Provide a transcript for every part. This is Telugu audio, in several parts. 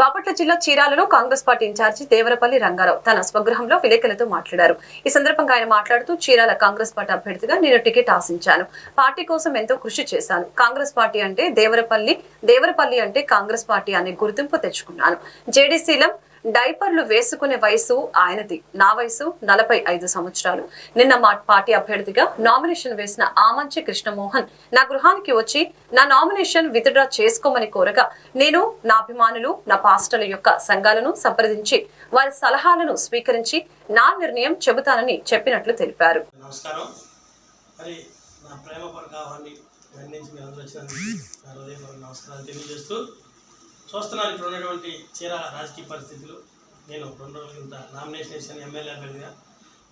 బాపట్ల జిల్లా చీరాలలో కాంగ్రెస్ పార్టీ ఇన్ఛార్జి దేవరపల్లి రంగారావు తన స్వగృహంలో విలేకరులతో మాట్లాడారు. ఈ సందర్భంగా ఆయన మాట్లాడుతూ చీరాల కాంగ్రెస్ పార్టీ అభ్యర్థిగా నేను టికెట్ ఆశించాను. పార్టీ కోసం ఎంతో కృషి చేశాను. కాంగ్రెస్ పార్టీ అంటే దేవరపల్లి దేవరపల్లి అంటే కాంగ్రెస్ పార్టీ అనే గుర్తింపు తెచ్చుకున్నాను. జేడీసీలం డైపర్లు వేసుకునే వయసు ఆయనది. నా వయసు నలభై ఐదు సంవత్సరాలు. నిన్న మా పార్టీ అభ్యర్థిగా నామినేషన్ వేసిన ఆమంచి కృష్ణమోహన్ నా గృహానికి వచ్చి నా నామినేషన్ విత్డ్రా చేసుకోమని కోరగా నేను నా అభిమానులు నా పాస్టర్ల యొక్క సంఘాలను సంప్రదించి వారి సలహాలను స్వీకరించి నా నిర్ణయం చెబుతానని చెప్పినట్లు తెలిపారు. నమస్కారం. మరి నా నమస్కారాలు తెలియజేస్తూ చూస్తున్నారు ఇప్పుడు ఉన్నటువంటి చీర రాజకీయ పరిస్థితులు. నేను రెండు రోజుల కింద నామినేషన్ చేశాను ఎమ్మెల్యే అభ్యర్థిగా.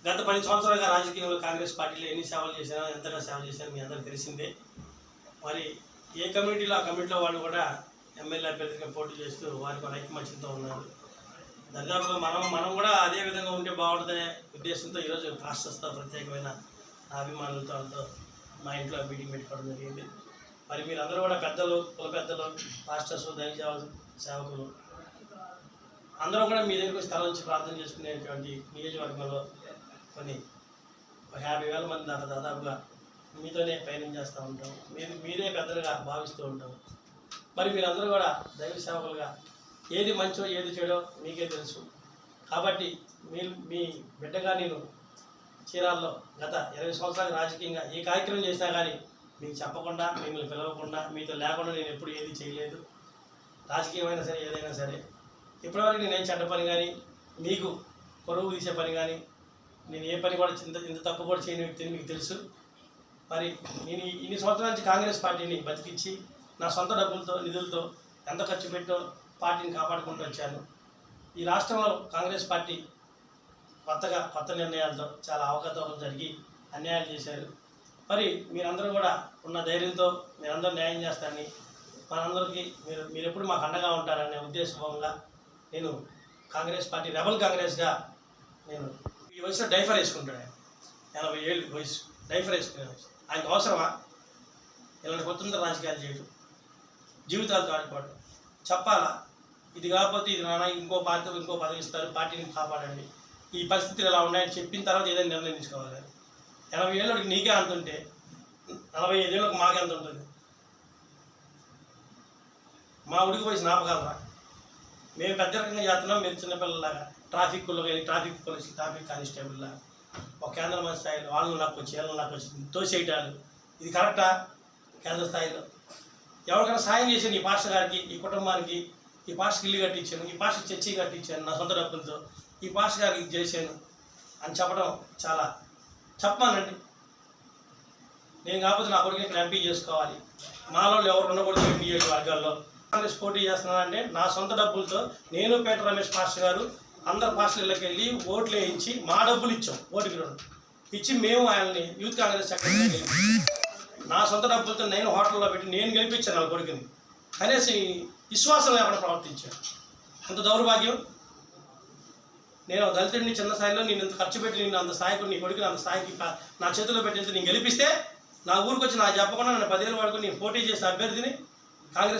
గత పది సంవత్సరాలుగా రాజకీయంలో కాంగ్రెస్ పార్టీలో ఎన్ని సేవలు చేశానో ఎంతగా సేవ చేశానో మీ అందరికీ తెలిసిందే. మరి ఏ కమిటీలో ఆ కమిటీలో వాళ్ళు కూడా ఎమ్మెల్యే అభ్యర్థిగా పోటీ చేస్తూ వారికి ఒక ఉన్నారు. దర్దాపుగా మనం మనం కూడా అదే విధంగా ఉంటే బాగుంటుందనే ఉద్దేశంతో ఈరోజు పాస్టర్స్తో ప్రత్యేకమైన అభిమానులతో మా ఇంట్లో మీటింగ్ పెట్టుకోవడం జరిగింది. మరి మీరందరూ కూడా పెద్దలు కుల పెద్దలు పాస్టర్స్ దైవ సేవకులు అందరూ కూడా మీ దగ్గరికి స్థలం నుంచి ప్రార్థన చేసుకునేటువంటి నియోజకవర్గంలో కొన్ని ఒక యాభై వేల మంది దాకా దాదాపుగా మీతోనే పయనం చేస్తూ ఉంటాం. మీరు మీరే పెద్దలుగా భావిస్తూ ఉంటాం. మరి మీరందరూ కూడా దైవ సేవకులుగా ఏది మంచో ఏది చెడో మీకే తెలుసు. కాబట్టి మీరు మీ బిడ్డగా నేను చీరాల్లో గత ఇరవై సంవత్సరాలు రాజకీయంగా ఏ కార్యక్రమం చేసినా కానీ మీకు చెప్పకుండా మిమ్మల్ని పిలవకుండా మీతో లేకుండా నేను ఎప్పుడు ఏది చేయలేదు. రాజకీయమైనా సరే ఏదైనా సరే. ఇప్పటివరకు నేను చెడ్డ పని కానీ మీకు పొరుగు తీసే పని కానీ నేను ఏ పని కూడా ఇంత ఇంత తప్పు కూడా చేయని వ్యక్తిని మీకు తెలుసు. మరి నేను ఇన్ని సంవత్సరాల నుంచి కాంగ్రెస్ పార్టీని బతికించి నా సొంత డబ్బులతో నిధులతో ఎంత ఖర్చు పెట్టో పార్టీని కాపాడుకుంటూ వచ్చాను. ఈ రాష్ట్రంలో కాంగ్రెస్ పార్టీ కొత్తగా కొత్త నిర్ణయాలతో చాలా అవకతవకలు జరిగి అన్యాయాలు చేశారు. మరి మీరందరూ కూడా ఉన్న ధైర్యంతో మీరందరూ న్యాయం చేస్తారని మనందరికీ మీరు మీరు ఎప్పుడు మాకు అండగా ఉంటారనే ఉద్దేశంగా నేను కాంగ్రెస్ పార్టీ రెబల్ కాంగ్రెస్గా నేను ఈ వయసులో డైఫర్ వేసుకుంటాడు ఆయన. ఎనభై ఏళ్ళు వయసు డైఫర్ వేసుకునే వయసు ఆయనకు అవసరమా? ఇలాంటి స్వతంత్ర రాజకీయాలు చేయడం జీవితాలతో ఆడుకోవడం చెప్పాలా? ఇది కాకపోతే ఇది నాన్న ఇంకో పార్టీ ఇంకో పదవి ఇస్తారు పార్టీని కాపాడండి. ఈ పరిస్థితులు ఎలా ఉన్నాయని చెప్పిన తర్వాత ఏదైనా నిర్ణయం తీసుకోవాలి ఎనభై ఏళ్ళకి నీకే అంత ఉంటే నలభై ఐదేళ్ళకి మాకే అంత ఉంటుంది. మా ఉడికి వయసు నాపగలరా మేము పెద్ద రకంగా చేస్తున్నాం మీరు చిన్నపిల్లలాగా. ట్రాఫిక్లో కానీ ట్రాఫిక్ పోలీస్ ట్రాఫిక్ కానిస్టేబుల్ లాగా. ఒక కేంద్ర మంత్రి స్థాయిలో వాళ్ళు నాకు వచ్చి వీళ్ళు నాకు వచ్చి తోసేయటాలు. ఇది కరెక్టా? కేంద్ర స్థాయిలో. ఎవరికైనా సాయం చేశాను ఈ పాస్టర్ గారికి ఈ కుటుంబానికి ఈ పాస్టర్కి ఇల్లు కట్టించాను ఈ పాస్టర్ చర్చి కట్టించాను నా సొంత డబ్బులతో ఈ పాస్టర్ గారికి ఇది చేశాను అని చెప్పడం చాలా చెప్పమానండి నేను కాకపోతే నా కొడుకుని ఇక్కడ ఎంపీ చేసుకోవాలి. మాలో ఎవరు ఉండకూడదు ఈ నియోజకవర్గాల్లో కాంగ్రెస్ పోటీ చేస్తున్నానంటే నా సొంత డబ్బులతో నేను పేట రమేష్ మాస్టర్ గారు అందరు పాస్టర్లకు వెళ్ళి ఓట్లు వేయించి మా డబ్బులు ఇచ్చాం ఓటుకి రెండు. ఇచ్చి మేము ఆయన్ని యూత్ కాంగ్రెస్ సెక్రటరీ నా సొంత డబ్బులతో నేను హోటల్లో పెట్టి నేను గెలిపించాను నా కొడుకుని. కనీసం విశ్వాసం లేకుండా ప్రవర్తించాను అంత దౌర్భాగ్యం. నేను ఒక దళితుడిని చిన్న స్థాయిలో నేను ఇంత ఖర్చు పెట్టి నేను అంత స్థాయికి నీ కొడుకుని అంత స్థాయికి నా చేతిలో పెట్టేసి నేను గెలిపిస్తే నా ఊరికి వచ్చి నా చెప్పకుండా నన్ను పదివేలు వాడుకుని నేను పోటీ చేసిన అభ్యర్థిని కాంగ్రెస్